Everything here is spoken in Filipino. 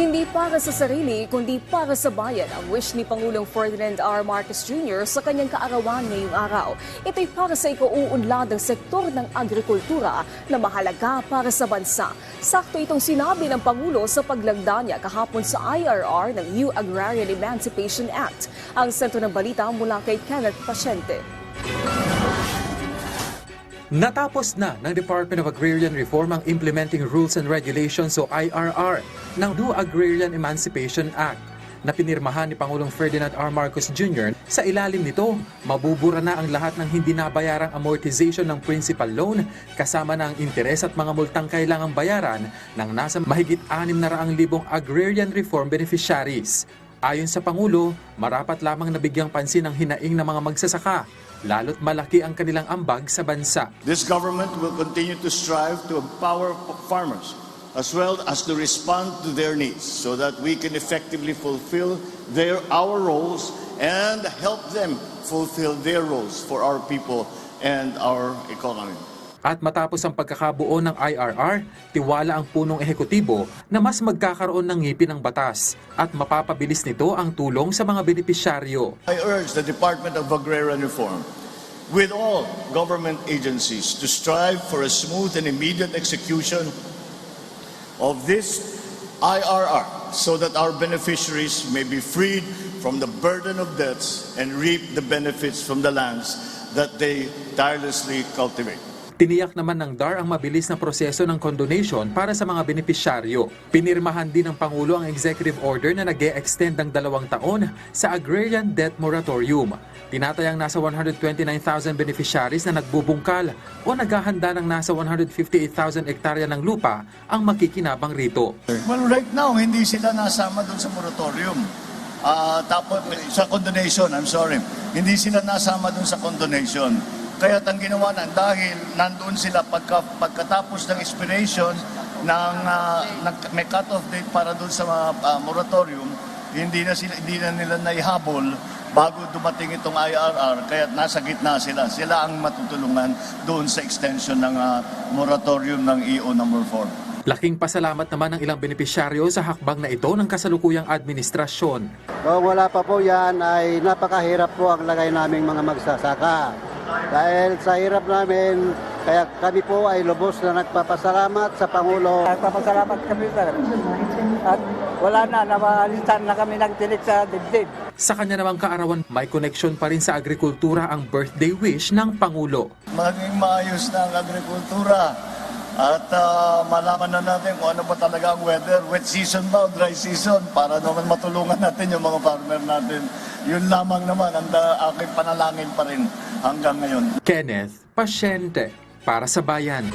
Hindi para sa sarili, kundi para sa bayan ang wish ni Pangulong Ferdinand R. Marcos Jr. sa kanyang kaarawan ngayong araw. Ito'y para sa ikauunlad ng sektor ng agrikultura na mahalaga para sa bansa. Sakto itong sinabi ng Pangulo sa paglagda niya kahapon sa IRR ng New Agrarian Emancipation Act. Ang sentro ng balita mula kay Kenneth Pasyente. Natapos na ng Department of Agrarian Reform ang Implementing Rules and Regulations o IRR ng New Agrarian Emancipation Act na pinirmahan ni Pangulong Ferdinand R. Marcos Jr. Sa ilalim nito, mabubura na ang lahat ng hindi nabayarang amortization ng principal loan kasama na ang interes at mga multang kailangang bayaran ng nasa mahigit 600,000 agrarian reform beneficiaries. Ayon sa Pangulo, marapat lamang nabigyang pansin ang hinaing ng mga magsasaka, lalo't malaki ang kanilang ambag sa bansa. This government will continue to strive to empower farmers as well as to respond to their needs so that we can effectively fulfill their our roles and help them fulfill their roles for our people and our economy. At matapos ang pagkakabuo ng IRR, tiwala ang punong ehekutibo na mas magkakaroon ng ngipin ng batas at mapapabilis nito ang tulong sa mga benepisyaryo. I urge the Department of Agrarian Reform with all government agencies to strive for a smooth and immediate execution of this IRR so that our beneficiaries may be freed from the burden of debts and reap the benefits from the lands that they tirelessly cultivate. Tiniyak naman ng DAR ang mabilis na proseso ng condonation para sa mga benepisyaryo. Pinirmahan din ng Pangulo ang executive order na nag extend ng dalawang taon sa Agrarian Debt Moratorium. Tinatayang nasa 129,000 beneficiaries na nagbubungkal o naghahanda ng nasa 158,000 hektarya ng lupa ang makikinabang rito. Well, right now, hindi sila nasama doon sa moratorium. Ah, tapos, sa condonation, I'm sorry. Hindi sila nasama doon sa condonation. Kaya ang ginawa na, dahil nandoon sila pagka, pagkatapos ng expiration ng, ng may cut-off date para doon sa ah, moratorium, hindi na sila hindi na nila naihabol bago dumating itong IRR kaya nasa gitna sila sila ang matutulungan doon sa extension ng ah, moratorium ng EO number 4 Laking pasalamat naman ng ilang benepisyaryo sa hakbang na ito ng kasalukuyang administrasyon. Kung wala pa po yan ay napakahirap po ang lagay naming mga magsasaka. Dahil sa hirap namin, kaya kami po ay lubos na nagpapasalamat sa Pangulo. Nagpapasalamat kami sir. At wala na, namalitan na kami ng tinik sa dibdib. Sa kanya namang kaarawan, may connection pa rin sa agrikultura ang birthday wish ng Pangulo. maging maayos na ang agrikultura at ah, malaman na natin kung ano ba talaga ang weather, wet season ba o dry season para naman matulungan natin yung mga farmer natin. Yun lamang naman ang da- aking panalangin pa rin hanggang ngayon. Kenneth Pasyente para sa Bayan.